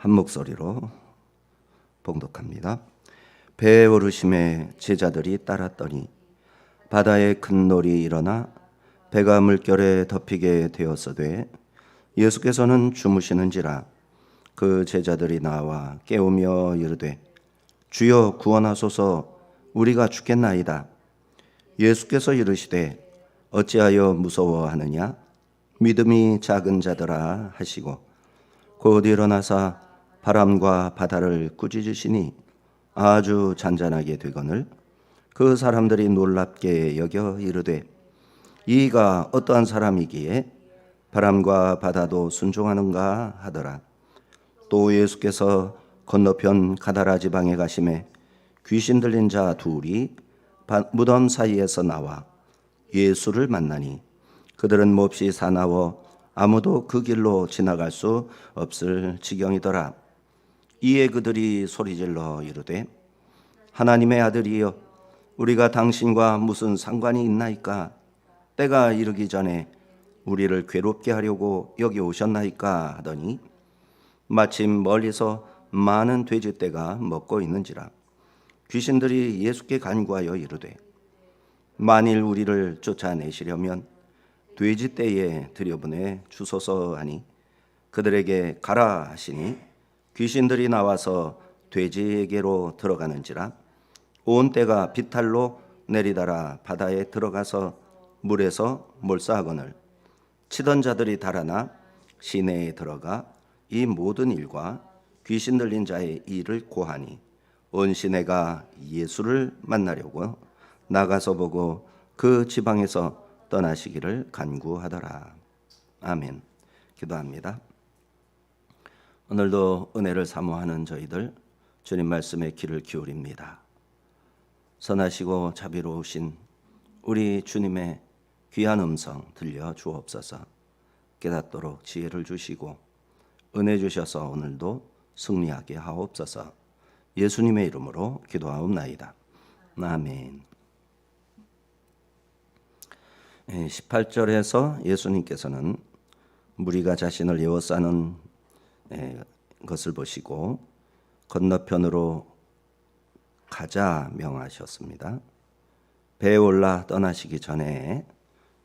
한 목소리로 봉독합니다. 배에 오르심에 제자들이 따랐더니 바다에 큰 놀이 일어나 배가 물결에 덮이게 되었으되 예수께서는 주무시는지라 그 제자들이 나와 깨우며 이르되 주여 구원하소서. 우리가 죽겠나이다. 예수께서 이르시되 어찌하여 무서워하느냐? 믿음이 작은 자들아 하시고 곧 일어나사 바람과 바다를 꾸짖으시니 아주 잔잔하게 되거늘 그 사람들이 놀랍게 여겨 이르되 이가 어떠한 사람이기에 바람과 바다도 순종하는가 하더라 또 예수께서 건너편 가다라 지방에 가심에 귀신 들린 자 둘이 바- 무덤 사이에서 나와 예수를 만나니 그들은 몹시 사나워 아무도 그 길로 지나갈 수 없을 지경이더라. 이에 그들이 소리질러 이르되 하나님의 아들이여 우리가 당신과 무슨 상관이 있나이까? 때가 이르기 전에 우리를 괴롭게 하려고 여기 오셨나이까? 하더니 마침 멀리서 많은 돼지떼가 먹고 있는지라 귀신들이 예수께 간구하여 이르되 만일 우리를 쫓아내시려면 돼지떼에 들여보내 주소서 하니 그들에게 가라 하시니 귀신들이 나와서 돼지에게로 들어가는지라 온 떼가 비탈로 내리다라 바다에 들어가서 물에서 몰사하거늘 치던 자들이 달아나 시내에 들어가 이 모든 일과 귀신 들린 자의 일을 고하니 온 시내가 예수를 만나려고 나가서 보고 그 지방에서 떠나시기를 간구하더라. 아멘. 기도합니다. 오늘도 은혜를 사모하는 저희들 주님 말씀에 귀를 기울입니다. 선하시고 자비로우신 우리 주님의 귀한 음성 들려 주옵소서. 깨닫도록 지혜를 주시고 은혜 주셔서 오늘도 승리하게 하옵소서. 예수님의 이름으로 기도하옵나이다. 아멘. 18절에서 예수님께서는 무리가 자신을 에워싸는 에, 것을 보시고 건너편으로 가자 명하셨습니다. 배에 올라 떠나시기 전에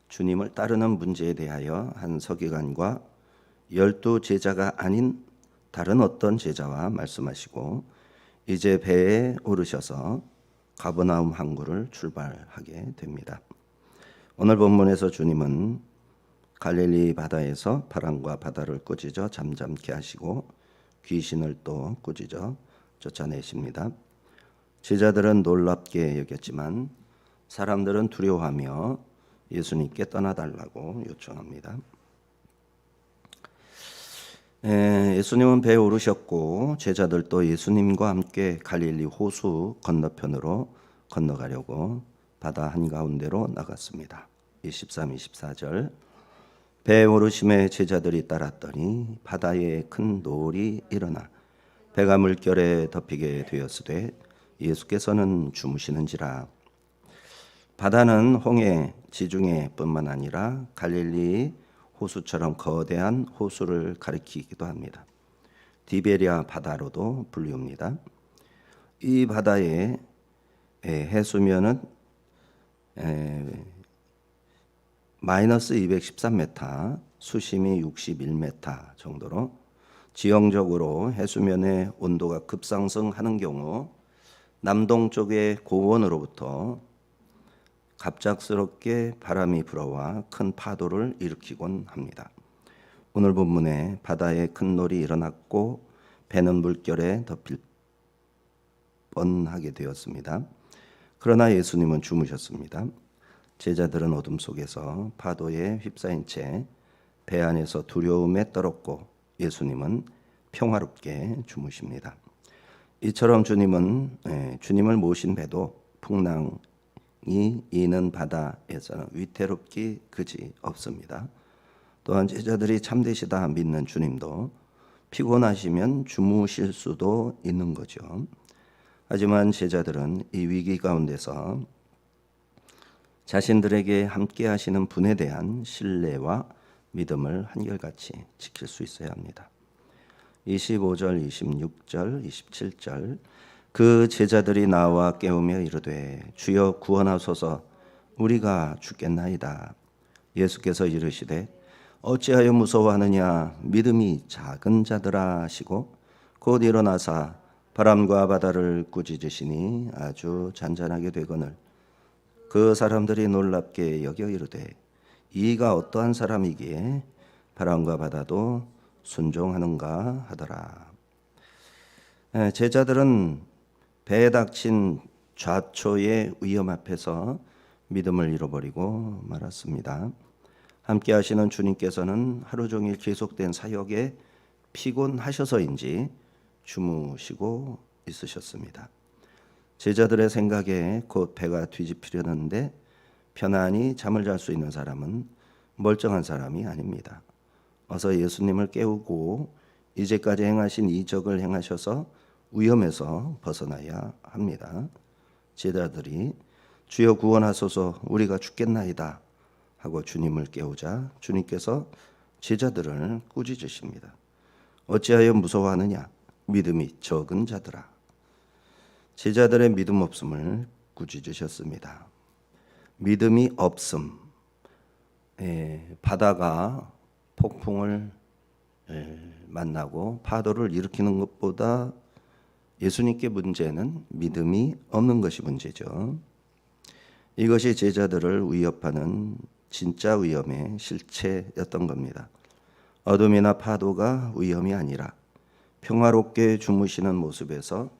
주님을 따르는 문제에 대하여 한 서기관과 열두 제자가 아닌 다른 어떤 제자와 말씀하시고 이제 배에 오르셔서 가버나움 항구를 출발하게 됩니다. 오늘 본문에서 주님은 갈릴리 바다에서 바람과 바다를 꾸짖어 잠잠케 하시고 귀신을 또 꾸짖어 쫓아내십니다. 제자들은 놀랍게 여겼지만 사람들은 두려워하며 예수님께 떠나달라고 요청합니다. 에, 예수님은 배에 오르셨고 제자들도 예수님과 함께 갈릴리 호수 건너편으로 건너가려고 바다 한가운데로 나갔습니다. 23, 24절 배에 오르심에 제자들이 따랐더니 바다에 큰 노을이 일어나 배가 물결에 덮이게 되었으되 예수께서는 주무시는지라 바다는 홍해 지중해 뿐만 아니라 갈릴리 호수처럼 거대한 호수를 가리키기도 합니다. 디베리아 바다로도 불리웁니다. 이 바다의 해수면은 마이너스 213m, 수심이 61m 정도로 지형적으로 해수면의 온도가 급상승하는 경우 남동쪽의 고원으로부터 갑작스럽게 바람이 불어와 큰 파도를 일으키곤 합니다. 오늘 본문에 바다에 큰 놀이 일어났고 배는 물결에 덮일 뻔하게 되었습니다. 그러나 예수님은 주무셨습니다. 제자들은 어둠 속에서 파도에 휩싸인 채 배 안에서 두려움에 떨었고 예수님은 평화롭게 주무십니다. 이처럼 주님은 예, 주님을 모신 배도 풍랑이 이는 바다에서는 위태롭기 그지 없습니다. 또한 제자들이 참되시다 믿는 주님도 피곤하시면 주무실 수도 있는 거죠. 하지만 제자들은 이 위기 가운데서 자신들에게 함께 하시는 분에 대한 신뢰와 믿음을 한결같이 지킬 수 있어야 합니다. 25절, 26절, 27절 그 제자들이 나와 깨우며 이르되 주여 구원하소서 우리가 죽겠나이다. 예수께서 이르시되 어찌하여 무서워하느냐 믿음이 작은 자들아 하시고 곧 일어나사 바람과 바다를 꾸짖으시니 아주 잔잔하게 되거늘 그 사람들이 놀랍게 여겨 이르되 이가 어떠한 사람이기에 바람과 바다도 순종하는가 하더라. 에, 제자들은 배에 닥친 좌초의 위험 앞에서 믿음을 잃어버리고 말았습니다. 함께 하시는 주님께서는 하루 종일 계속된 사역에 피곤하셔서인지 주무시고 있으셨습니다. 제자들의 생각에 곧 배가 뒤집히려는데 편안히 잠을 잘 수 있는 사람은 멀쩡한 사람이 아닙니다. 어서 예수님을 깨우고 이제까지 행하신 이적을 행하셔서 위험에서 벗어나야 합니다. 제자들이 주여 구원하소서 우리가 죽겠나이다 하고 주님을 깨우자 주님께서 제자들을 꾸짖으십니다. 어찌하여 무서워하느냐 믿음이 적은 자들아 제자들의 믿음 없음을 꾸짖으셨습니다. 믿음이 없음 에, 바다가 폭풍을 에, 만나고 파도를 일으키는 것보다 예수님께 문제는 믿음이 없는 것이 문제죠. 이것이 제자들을 위협하는 진짜 위험의 실체였던 겁니다. 어둠이나 파도가 위험이 아니라 평화롭게 주무시는 모습에서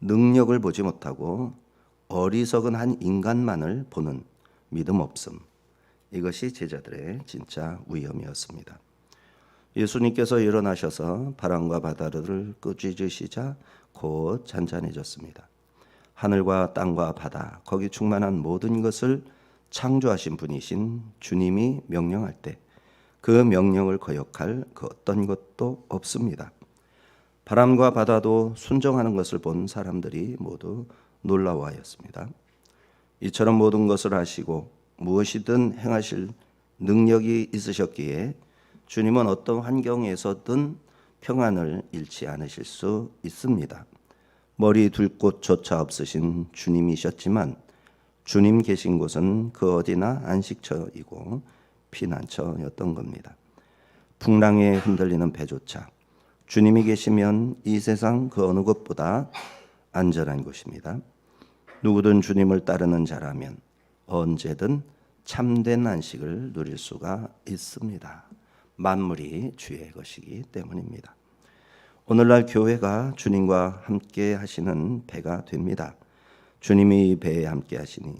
능력을 보지 못하고 어리석은 한 인간만을 보는 믿음 없음. 이것이 제자들의 진짜 위험이었습니다. 예수님께서 일어나셔서 바람과 바다를 꾸짖으시자 곧 잔잔해졌습니다. 하늘과 땅과 바다, 거기 충만한 모든 것을 창조하신 분이신 주님이 명령할 때 그 명령을 거역할 그 어떤 것도 없습니다. 바람과 바다도 순종하는 것을 본 사람들이 모두 놀라워하였습니다. 이처럼 모든 것을 하시고 무엇이든 행하실 능력이 있으셨기에 주님은 어떤 환경에서든 평안을 잃지 않으실 수 있습니다. 머리 둘 곳조차 없으신 주님이셨지만 주님 계신 곳은 그 어디나 안식처이고 피난처였던 겁니다. 풍랑에 흔들리는 배조차 주님이 계시면 이 세상 그 어느 것보다 안전한 곳입니다. 누구든 주님을 따르는 자라면 언제든 참된 안식을 누릴 수가 있습니다. 만물이 주의 것이기 때문입니다. 오늘날 교회가 주님과 함께 하시는 배가 됩니다. 주님이 배에 함께 하시니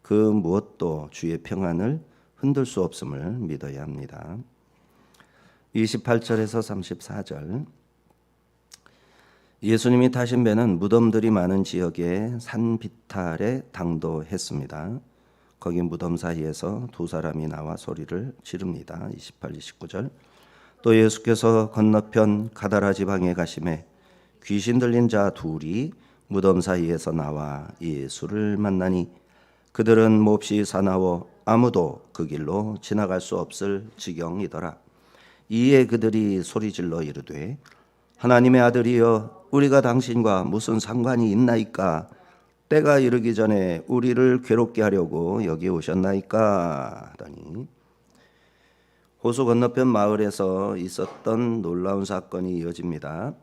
그 무엇도 주의 평안을 흔들 수 없음을 믿어야 합니다. 28절에서 34절 예수님이 타신 배는 무덤들이 많은 지역의 산 비탈에 당도했습니다. 거기 무덤 사이에서 두 사람이 나와 소리를 지릅니다. 28, 29절. 또 예수께서 건너편 가다라 지방에 가심에 귀신 들린 자 둘이 무덤 사이에서 나와 예수를 만나니 그들은 몹시 사나워 아무도 그 길로 지나갈 수 없을 지경이더라. 이에 그들이 소리질러 이르되 하나님의 아들이여 우리가 당신과 무슨 상관이 있나이까 때가 이르기 전에 우리를 괴롭게 하려고 여기 오셨나이까 하더니 호수 건너편 마을에서 있었던 놀라운 사건이 이어집니다.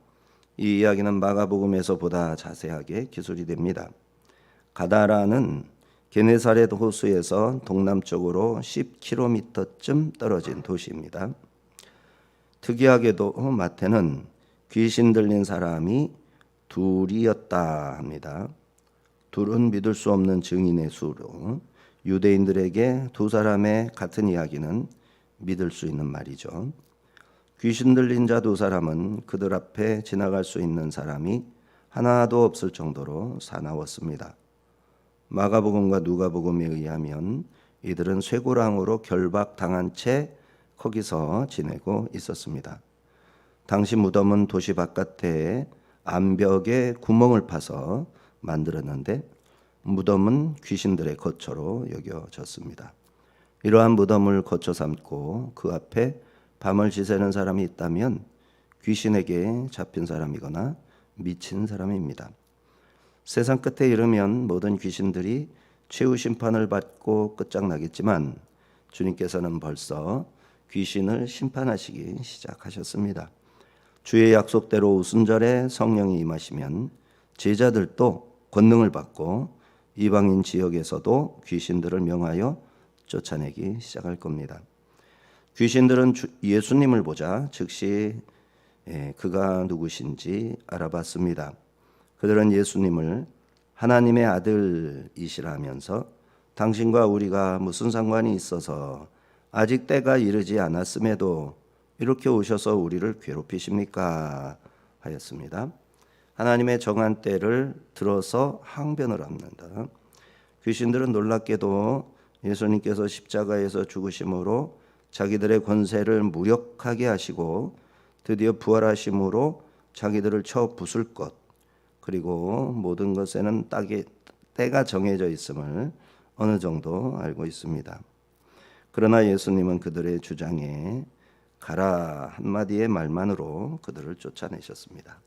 이 이야기는 마가복음에서 보다 자세하게 기술이 됩니다. 가다라는 게네사렛 호수에서 동남쪽으로 10km쯤 떨어진 도시입니다. 특이하게도 마태는 귀신 들린 사람이 둘이었다 합니다. 둘은 믿을 수 없는 증인의 수로 유대인들에게 두 사람의 같은 이야기는 믿을 수 있는 말이죠. 귀신 들린 자 두 사람은 그들 앞에 지나갈 수 있는 사람이 하나도 없을 정도로 사나웠습니다. 마가복음과 누가복음에 의하면 이들은 쇠고랑으로 결박당한 채 거기서 지내고 있었습니다. 당시 무덤은 도시 바깥에 암벽에 구멍을 파서 만들었는데 무덤은 귀신들의 거처로 여겨졌습니다. 이러한 무덤을 거처 삼고 그 앞에 밤을 지새는 사람이 있다면 귀신에게 잡힌 사람이거나 미친 사람입니다. 세상 끝에 이르면 모든 귀신들이 최후 심판을 받고 끝장나겠지만 주님께서는 벌써 귀신을 심판하시기 시작하셨습니다. 주의 약속대로 우순절에 성령이 임하시면 제자들도 권능을 받고 이방인 지역에서도 귀신들을 명하여 쫓아내기 시작할 겁니다. 귀신들은 주- 예수님을 보자 즉시 예, 그가 누구신지 알아봤습니다. 그들은 예수님을 하나님의 아들이시라 하면서 당신과 우리가 무슨 상관이 있어서 아직 때가 이르지 않았음에도 이렇게 오셔서 우리를 괴롭히십니까? 하였습니다. 하나님의 정한 때를 들어서 항변을 합니다. 귀신들은 놀랍게도 예수님께서 십자가에서 죽으심으로 자기들의 권세를 무력하게 하시고 드디어 부활하심으로 자기들을 쳐 부술 것 그리고 모든 것에는 딱이 때가 정해져 있음을 어느 정도 알고 있습니다. 그러나 예수님은 그들의 주장에 가라 한마디의 말만으로 그들을 쫓아내셨습니다.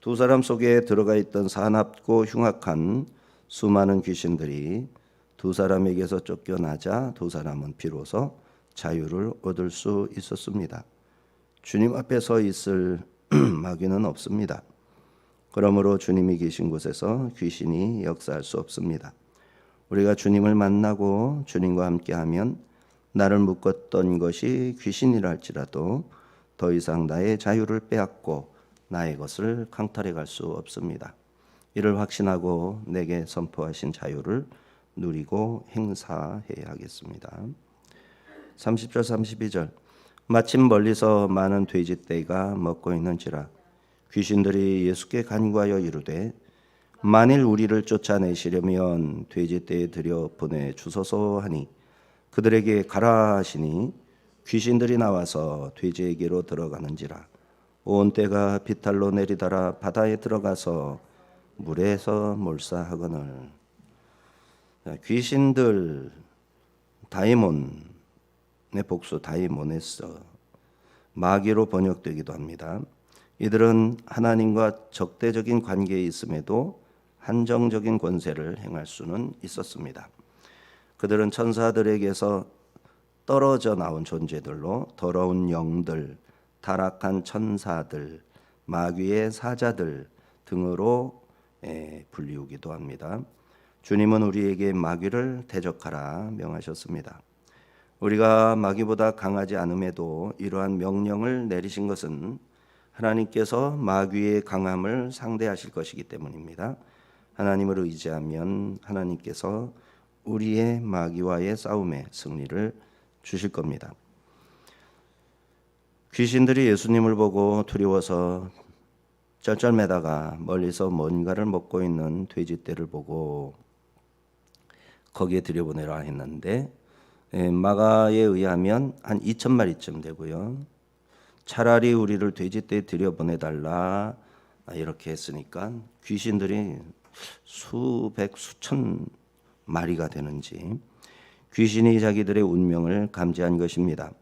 두 사람 속에 들어가 있던 사납고 흉악한 수많은 귀신들이 두 사람에게서 쫓겨나자 두 사람은 비로소 자유를 얻을 수 있었습니다. 주님 앞에 서 있을 마귀는 없습니다. 그러므로 주님이 계신 곳에서 귀신이 역사할 수 없습니다. 우리가 주님을 만나고 주님과 함께하면 나를 묶었던 것이 귀신이라 할지라도 더 이상 나의 자유를 빼앗고 나의 것을 강탈해 갈 수 없습니다. 이를 확신하고 내게 선포하신 자유를 누리고 행사해야 하겠습니다. 30절 32절 마침 멀리서 많은 돼지떼가 먹고 있는지라 귀신들이 예수께 간구하여 이르되 만일 우리를 쫓아내시려면 돼지떼에 들여 보내 주소서 하니 그들에게 가라 하시니 귀신들이 나와서 돼지에게로 들어가는지라 온 때가 비탈로 내리다라 바다에 들어가서 물에서 몰사하거늘 자, 귀신들 다이몬의 복수 다이모네스 마귀로 번역되기도 합니다. 이들은 하나님과 적대적인 관계에 있음에도 한정적인 권세를 행할 수는 있었습니다. 그들은 천사들에게서 떨어져 나온 존재들로 더러운 영들, 타락한 천사들, 마귀의 사자들 등으로 에, 불리우기도 합니다. 주님은 우리에게 마귀를 대적하라 명하셨습니다. 우리가 마귀보다 강하지 않음에도 이러한 명령을 내리신 것은 하나님께서 마귀의 강함을 상대하실 것이기 때문입니다. 하나님을 의지하면 하나님께서 우리의 마귀와의 싸움에 승리를 주실 겁니다. 귀신들이 예수님을 보고 두려워서 쩔쩔매다가 멀리서 뭔가를 먹고 있는 돼지떼를 보고 거기에 들여보내라 했는데 예, 마가에 의하면 한 2천 마리쯤 되고요. 차라리 우리를 돼지떼에 들여보내달라 아, 이렇게 했으니까 귀신들이 수백 수천 마리가 되는지 귀신이 자기들의 운명을 감지한 것입니다.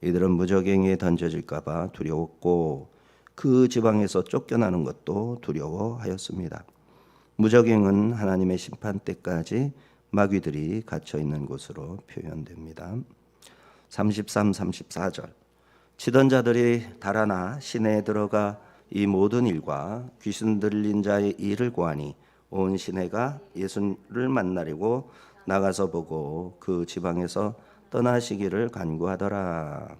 이들은 무적행에 던져질까봐 두려웠고 그 지방에서 쫓겨나는 것도 두려워하였습니다. 무적행은 하나님의 심판 때까지 마귀들이 갇혀 있는 곳으로 표현됩니다. 33, 34절 치던 자들이 달아나 시내에 들어가 이 모든 일과 귀신 들린 자의 일을 고하니 온 시내가 예수를 만나려고 나가서 보고 그 지방에서 떠나시기를 간구하더라.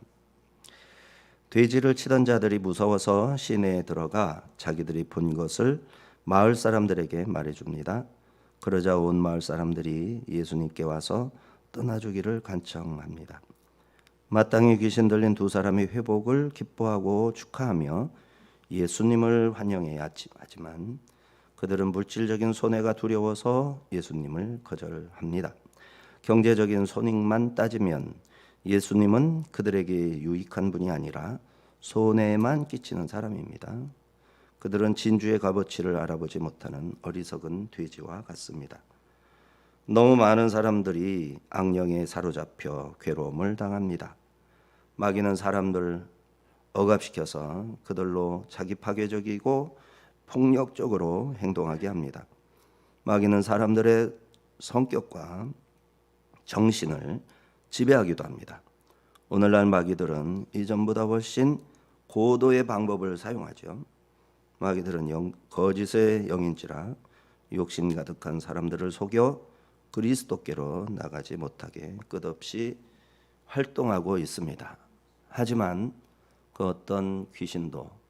돼지를 치던 자들이 무서워서 시내에 들어가 자기들이 본 것을 마을 사람들에게 말해줍니다. 그러자 온 마을 사람들이 예수님께 와서 떠나주기를 간청합니다. 마땅히 귀신 들린 두 사람의 회복을 기뻐하고 축하하며 예수님을 환영해야 하지만 그들은 물질적인 손해가 두려워서 예수님을 거절합니다. 경제적인 손익만 따지면 예수님은 그들에게 유익한 분이 아니라 손해만 끼치는 사람입니다. 그들은 진주의 값어치를 알아보지 못하는 어리석은 돼지와 같습니다. 너무 많은 사람들이 악령에 사로잡혀 괴로움을 당합니다. 마귀는 사람들 억압시켜서 그들로 자기 파괴적이고 폭력적으로 행동하게 합니다. 마귀는 사람들의 성격과 정신을 지배하기도 합니다. 오늘날 마귀들은 이전보다 훨씬 고도의 방법을 사용하죠. 마귀들은 영, 거짓의 영인지라 욕심 가득한 사람들을 속여 그리스도께로 나가지 못하게 끝없이 활동하고 있습니다. 하지만 그 어떤 귀신도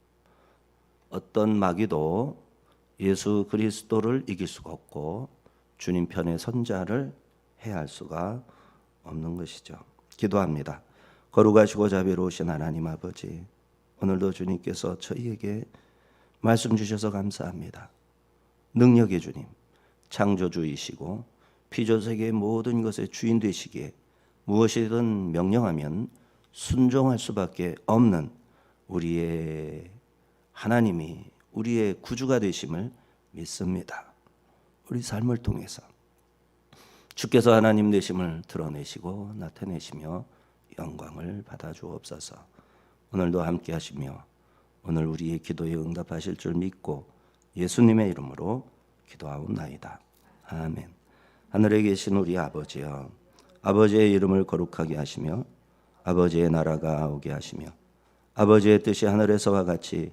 어떤 마귀도 예수 그리스도를 이길 수가 없고 주님 편의 선자를 해할 수가 없는 것이죠. 기도합니다. 거룩하시고 자비로우신 하나님 아버지, 오늘도 주님께서 저희에게 말씀 주셔서 감사합니다. 능력의 주님, 창조주이시고 피조세계의 모든 것의 주인 되시기에 무엇이든 명령하면 순종할 수밖에 없는 우리의 하나님이 우리의 구주가 되심을 믿습니다. 우리 삶을 통해서 주께서 하나님 되심을 드러내시고 나타내시며 영광을 받아 주옵소서. 오늘도 함께 하시며 오늘 우리의 기도에 응답하실 줄 믿고 예수님의 이름으로 기도하옵나이다. 아멘. 하늘에 계신 우리 아버지여 아버지의 이름을 거룩하게 하시며 아버지의 나라가 오게 하시며 아버지의 뜻이 하늘에서와 같이